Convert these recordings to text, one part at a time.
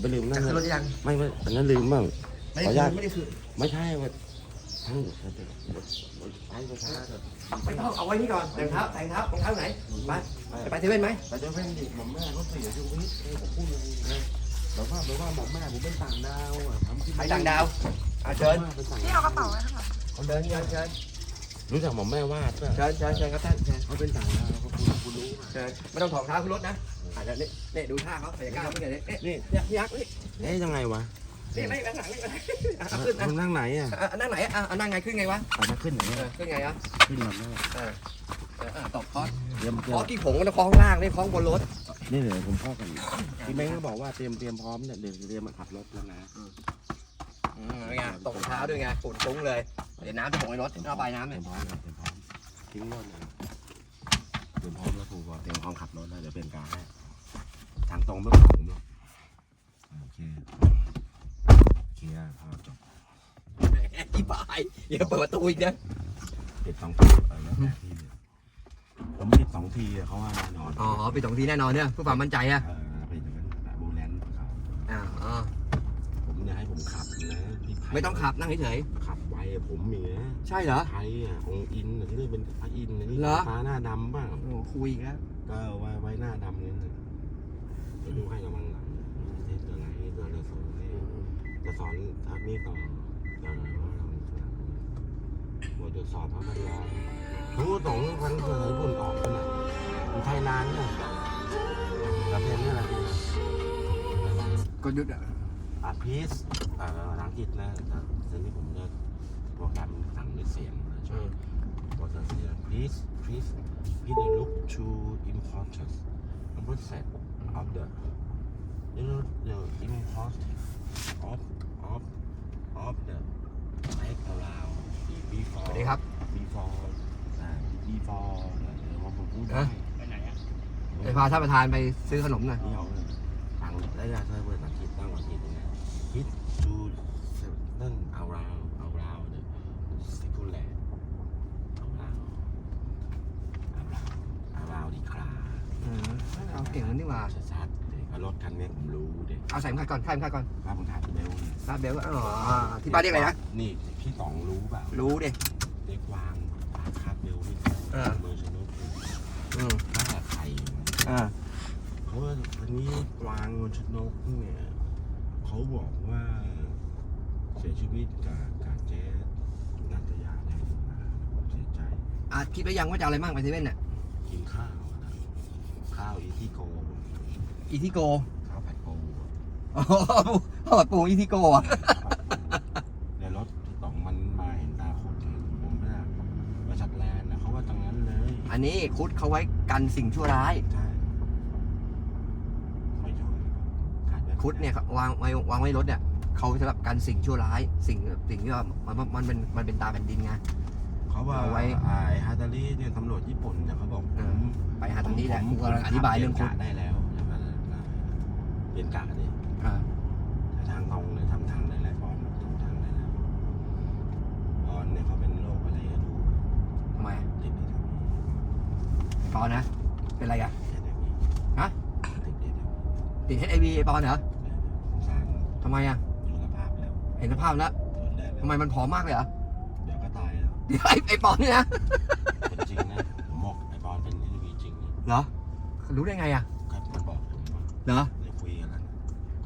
ไปลืมนั่จะนขึ้นรถเลยยังไม่ไม่อันนั้นลืมบ้างไม่ขออนุได้ญาตคืนไม่ได้คืนไม่ใช่ว่าทั้งไปไปช้าเถอะไม่ต้องเอาไว้นี่ก่อนแต่งเท้าแต่งเท้ารองเท้าไหนไปไปไปเซเว่นไหมแต่จะเป็นเด็กหม่อมแม่ก็เสียชีวิตเออผมพูดเลยนะแบบว่าแบบว่าหม่อมแม่ผมเป็นต่างดาวอะทำที่ไปต่างดาวอะเชิญเป็นต่างพี่ดาวเอากระเป๋าไว้ข้างหลัง เอาเดินเชิญเชิญ รู้จักหม่อมแม่วาดป่ะเชิญเชิญเชิญครับท่านเชิญเขาเป็นต่างดาวเขาคุณคุณรู้ป่ะเชิญไม่ต้องถอดรองเท้าขึ้นรถนะอาจจะนี่นี่ดูท่าเขาใส่กล้ามเมื่อกี้นี่นี่พี่ยักษ์นี่เอ๊ยยังไงวะนี่ไม่ไม่หลังนี่เอาขึ้นนะมันนั่งไหนอะอะนั่งไหนอะอะนั่งไงขึ้นไงวะเอามาขึ้นไหนเออขึ้นไงอะขึ้นมาแม่เออเอออะตบคอสเตรียมเตรีคยอมสที่ผงมันคล้องข้างล่างนี่คล้องบนรถนี่เดี๋ยวผมพ่อกันพี่เม้งก็บอกว่าเตรียมเตรียมพร้อมเนี่ยเดี๋ยวเตรียมมาขับรถแล้วนะ อืมไงตกรงเท้าด้วยไงฝุ่นฟุ้งเลย เดี๋ยวน้ำจะผงในรถเอาไปน้ำเตรีเนี่ยยมพร้อมครับเตรียมพร้อมทิ้งรถเลยเตรียมพร้อมแล้วครูบอกเตรียมพร้อมขับรถแล้วเดี๋ยวเป็นการให้ทางตรงไม่ต้องผมหรอกโอเคเคลียร์พอจบที่บายอย่าเปิดประตูอีกนะปิดสองทีเออแล้วแต่ที่เลยผมปิดสองทีอะเขาว่าแน่นอนอ๋อไปสองทีแน่นอนเนี่ยเพื่อความมั่นใจอะเออเป็นอย่างนั้นแบบโบแลนด์เขา อ่าอ๋อ ผมอยากให้ผมขับนะที่ ไทยไม่ต้องขับนั่งเฉยขับไวอะผมมีนะๆใช่เหรอ ไทยอะองค์อินอะที่นี่เป็นพระอินทร์อันนี้เหรอ ฟ้าหน้าดำบ้าง โอ้คุยอีกแล้วก็ไว้ไว้หน้าดำเนี่ยนะเดี๋ยวดูให้กำลังหลังเล่นตัวไหนตัวละโซนนี่จะสอนทักนี้ต่อต่อหน่อยว่าเราบทตรวจสอบพระมัญญารู้สองพันเผยผลออกขนาดอยู่ไทยนานเนี่ยประเภทนี้อะไรดีก็ยุดอะอาพีสอ่า ภาษาอังกฤษนะแต่ทีนี้ผมจะโปรแกรมสั่งด้วยเสียงนะช่วย What does it say? Please, please, give a look to importance number set of the, you know, the importance of of of the take around the ส before วัสดีครับ before อ่า before เดี๋ยวว่าผมพูดได้ฮะไปพาท่านประธานไปซื้อขนมหน่อยนี่เอาเลยฟังได้ยาใช้ภาษาอังกฤษตั้งภาษาอังกฤษยังไง Hit to certain around around the circular around around around ดีครา อืมเอาเก่งมันนี่หว่า ชัดๆเด็กรถคันนี้ผมรู้ เด็กเอาใส่เข็มขัดก่อนใส่เข็มขัดก่อนภาพผมถ่ายเบลเนี่ยลาดเบลอ๋อที่บ้านเรียกอะไรนะ นี่พี่ต๋องรู้เปล่ารู้ดิ เด็กวางปากคาดเบลนี่อ่ามือชนุกอืมหน้าไข่อ่าเพราะว่าวันนี้วางบนชนกเนี่ยเขาบอกว่า เสียชีวิตจากการแจ๊สนัตยาแดงมาผมเสียใจ อะคิดไว้ยังว่าจะเอาอะไรบ้างไปเซเว่นเนี่ยกินข้าวนะข้าวอีที่โกอีทิโกข้าวผัดโก อ๋อปูอ๋อปูอีทิโกอะในรถที่ต๋องมันมาเห็นตาโคตรเห็นผมไม่ได้บริษัทแลนด์นะเขาว่าจังนั้นเลยอันนี้คุดเขาไว้กันสิ่งชั่วร้าย ใช่ไม่ช่วยขาดแบบคุดเนี่ยเขาวางไว้วางไว้รถเนี่ยเขาสำหรับกันสิ่งชั่วร้าย สิ่งสิ่งที่ว่ามันมันมันเป็นมันเป็นตาแผ่นดินไง เขาว่าเอาไว้ ไอ้ฮาตาลีเนี่ยตำรวจญี่ปุ่นเนี่ยเขาบอกผเออมไปหาตรงนี้แหละผมกูกำลังอธิบายเรื่องคุด ปลี่นกะได้แล้วใช่ไหมเปลี่ยนกะดิ อ่าทางตรงเลยทำทางได้แล้วบอลทำทางได้แล้วบอลเนี่ยเขาเป็นโรคอะไรก็ดูทำไมอะติดเอทปอนนะ เป็นไรกันเอทฮะ ติดเอทติด HIV ไอปอนเหรอสงสารทำไมอะ ดูสภาพแล้วเห็นสภาพแล้วทนได้แล้วทำไมมันผอมมากเลยเหรอเดี๋ยวก็ตายแล้วเดี๋ยวไอไอปอนนี่นะเป็นจริงนะผมบอกไอ้บอลเป็นทีวีจริงนะเหรอรู้ได้ไงอะก็มันบอกผมว่าเหรอ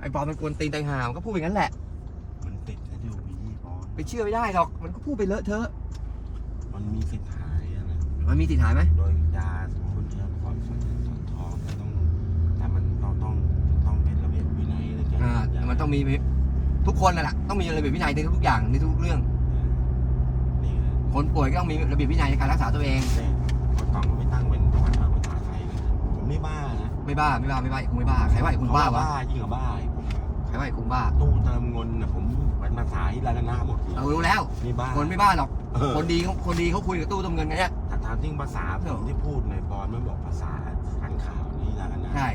ไอปอนมันกวนตีนไตหามนก็พูดอย่างนั้นแหละ มันติดไอ้ทีวีบอลไปเชื่อไม่ได้หรอกมันก็พูดไปเลอะเทอะ มันมีสิทธิ์หายอะไร มันมีติดหายไหมโดยยาสมคุณเชื้อความสนสนทองแต่ต้องแต่มันต้องต้องต้องเป็นระเบียบวินัยในการอ่ายามันต้องมีทุกคนน่ะแหละต้องมีระเบียบวินัยในทุกๆอย่างในทุกเรื่อง นี่นะคนป่วยก็ต้องมีระเบียบวินัยในการรักษาตัวเองเนี่ยคนกล่องไม่ตั้งเป็นภาษาภาษาไทยเลยผมไม่บ้านะไม่บ้าไม่บ้าไม่บ้าอีกคงไม่บ้าใครว่าอีกคุณบ้าวะ บ้ายิ่งกว่าบ้าอีกผมอะ ใครว่าอีกคุณบ้าตู้เติมเงินนะผมเป็นภาษาที่ลานาหมดเลยเรารู้แล้ว นี่บ้าคนไม่บ้าหรอก เออคนดีเขาคนดีเขาคุยกับตู้ต้มเงินกันเนี่ยถ้าถามที่ภาษาผมที่พูดในบอลไม่บอกภาษาการข่าวนี่ลานาใช่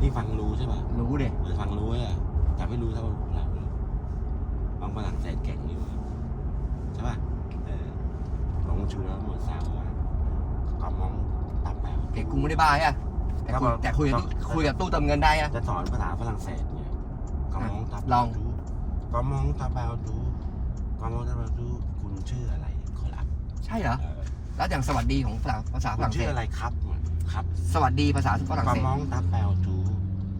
นี่ฟังรู้ใช่ป่ะรู้ดิหรือฟังรู้อะแต่ไม่รู้เท่าเราเลยบางฝรั่งเศสเก่งอยู่ใช่ป่ะเออลงชูแล้วหมดสาวว่าก็มองตับแปลวเด็กกูไม่ได้บ้าอะแต่คุยครับผมแต่คุยกับตู้คุยกับตู้เติมเงินได้อะจะสอนภาษาฝรั่งเศสเนี่ยก็ม ลองดูก็มองตาเบาดูก็มองตาเบาดูคุณชื่ออะไรขอรับใช่เหรอ เออแล้วอย่างสวัสดีของภาษาภาษาฝคุณรั่งเศชื่อสอะไรครับเหมือนครับสวัสดีภาษาฝรั่งก็เศสมองตาเบาดู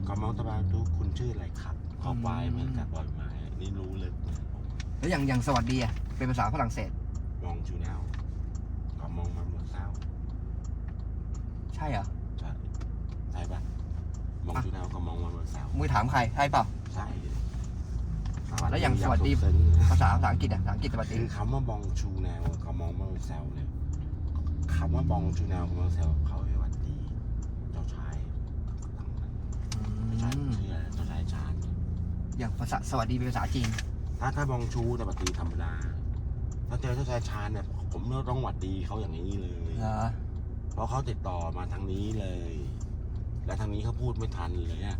ก็มองตาเบาดูคุณชื่ออะไรครับขอควายอืมเหมือนกับบอยไม้นี่รู้ลึกนะผมแล้วอย่างอย่างสวัสดีอะเป็นภาษาฝรั่งเศส มองจูแนวก็มองมาเมืองเศร้าใช่เหรอใช่ใช่ปะมองจูแนวก็มองมาเมืองเศร้ามือถามใครใช่เปล่าใช่ แล้วอย่างสวัสดีซึ้งภาษาภาษาอังกฤษอะภาษาอังกฤษสวัสดีคือคำว่าบองชูแนวกับมองเมืองเซลเนี่ยคำว่าบองชูแนวกับเมืองเซลเขาให้วัดดี เจ้าชายทั้งนั้นไม่ใช่อืมชื่ออะไรเจ้าชายชาญอย่างภาษาสวัสดีเป็นภาษาจีนถ้าถ้าบองชูแต่ปฏิธรรมดาถ้าเจอเจ้าชายชาญเนี่ยผมต้องหวัดดีเขาอย่างนี้เลย เหรอเพราะเขาติดต่อมาทางนี้เลย และทางนี้เขาพูดไม่ทันเลยอะ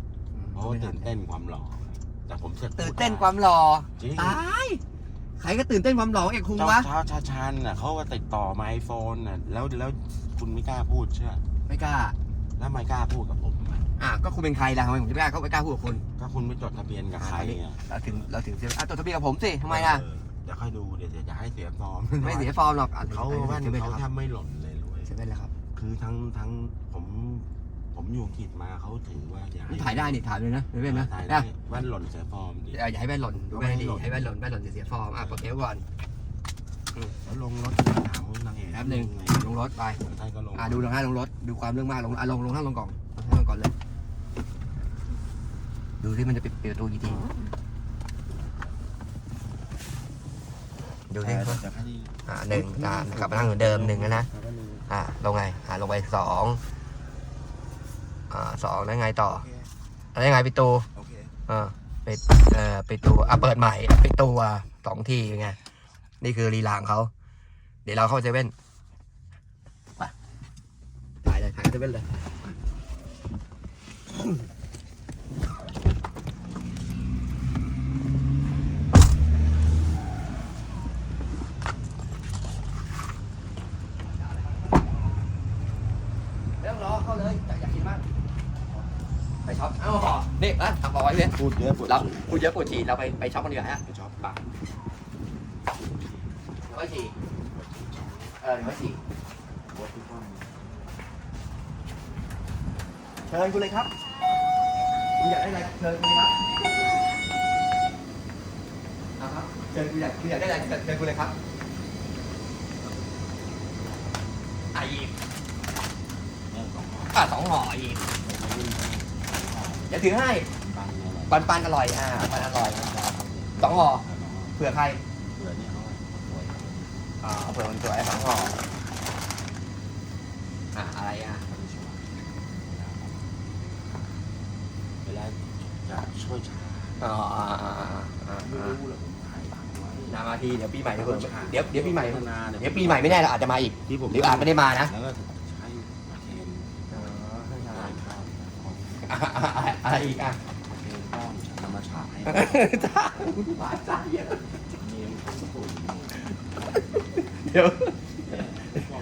เพราะว่าตื่นเต้นความหล่อ แต่ผมเสร็จตื่นเต้นความหล่อจริงตายใครก็ตื่นเต้นความหล่อเอกคุงเจ้าวะเจ้าชาชาญน่ะเขาก็ติดต่อมาไอโฟนน่ะแล้วแล้วคุณไม่กล้าพูดเชื่อไม่กล้า แล้วไม่กล้าพูดกับผมอะอะก็คุณเป็นใครล่ะทำไมผมจะไม่กล้าเขาไม่กล้าพูดกับคุณถ้าคุณไม่จดทะเบียนกับใครอะเราถึงเราถึงเสียอะจดทะเบียนกับผมสิทำไมอะเเดี๋ยวค่อยดูเดี๋ยวจะให้เสียฟอร์มไม่เสียฟอร์มหรอกอะเขาแว่นเซเว่นเขาคแทรับบไม่หล่นเลยเลยเซเว่นแล้วครับ คือทั้งทั้งผม ผมอยู่อังกฤษมาเขาถือว่าอย่าให้นี่ถ่ายได้นี่ถ่ายเลยนะเซเว่นนะถ่ายนะได้แว่นหล่นเสียฟอร์มดิ อย่าอย่าให้แว่นหล่นดูแว่นให้ดีไม่ให้หล่นให้แว่นหล่นแว่นหล่นจะเสียฟอร์มอะปลดเทปก่อนแล้วลงรถถามนางเอกแป๊บหนึ่งลงรถไปใช่ก็ลงอะดูลงห้าลงรถดูความเรื่องมากลงอะลงลงห้าลงกล่องลงห้าลงก่อนเลย ดูที่มันจะปิดปิดประตูกี่ทีดูเอที่อจะให้อ่าหนึ่งอ่ากลับมานั่งเหมือนเดิมหนึ่งนะนะแล้วก็หนึ่งอ่าลงไงอ่าลงไปสอง อ่าสองแล้วไงต่อโอเคแล้วยังไงปิดตูโอเคอ่าปิดเอ่อปิดตูอะเปิดใหม่ปิดตูอะสองทีไง นี่คือลีลาของเขา เดี๋ยวเราเข้าเซเว่นไปถ่ายเลยถ่ายเซเว่นเลยเรื่องรอเข้าเลยอยากกินมาก ไปช็อปเอ้านี่อะทำเอาไว้เพื่อนพูดเยอะปวดเราพูดเยอะปวดฉี่เราไปไปช็อปกันดีกว่าฮะไปชอบไปเดี๋ยวไปฉี่เออเดี๋ยวไปฉี่ปวดทุกคนเชิญคุณเลยครับคุณอยากได้อะไรเชิญคุณเลยครับเอาครับเชิญคุณอยากคุณอยากได้อะไรเชิญเชิญคุณเลยครับอะอีกเรื่องของอะสองห่ออีก เดี๋ยวถือให้ปันอะไรปันปันอร่อยอ่าปันอร่อยสองห่อเผื่อใครเผื่อเนี่ยเขาสวยอ่าเอาเผื่อมันสวยสองห่ออะอะไรอะเวลาอยากช่วยชาอ๋ออ่าอ่าอ่าอ่าไม่รู้เลยผมถ่ายตังค์ไว้นามาทีเดี๋ยวปีใหม่เดี๋ยวเดี๋ยวเดี๋ยวปีใหม่พัฒนาเดี๋ยวปีใหม่ไม่แน่เราอาจจะมาอีกที่ผมหรืออาจไม่ได้มานะแล้วก็ใช้มาเทนได้ข้าวข องอะไรอีกอะมาเทนป้อนนำมาฉาให้จ้าหมาจ้าเยอะเนียนผมปุ๋ยเดี๋ยว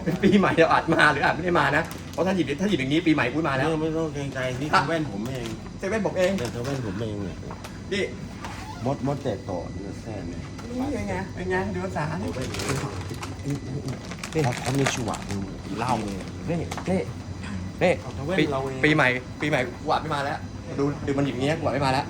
เป็นปีใหม่เราอาจมาหรืออาจไม่ได้มานะ เพราะถ้าหยิบถ้าหยิบอย่างนี้ปีใหม่พูดมาแล้แล้ววไม่ต้องเกรงใจนี่คือแว่นผมเองเซเว่นบอกเองเนี่ยคือแว่นผมเองเนี่ยนี่มดมดเตะโตะเนี่ยแซ่เนี่ยนี่เป็นไงเป็นไงดูภาษาเขานี่ไปเขาเขามีชัวร์เหล้าเลยนี่นี่นี่เอาแต่แว่นปีเราเองปีใหม่ปีใหม่กูอาจไม่มาแล้ว ดูดูมันหยิบอย่างนี้กูอาจไม่มาแล้ว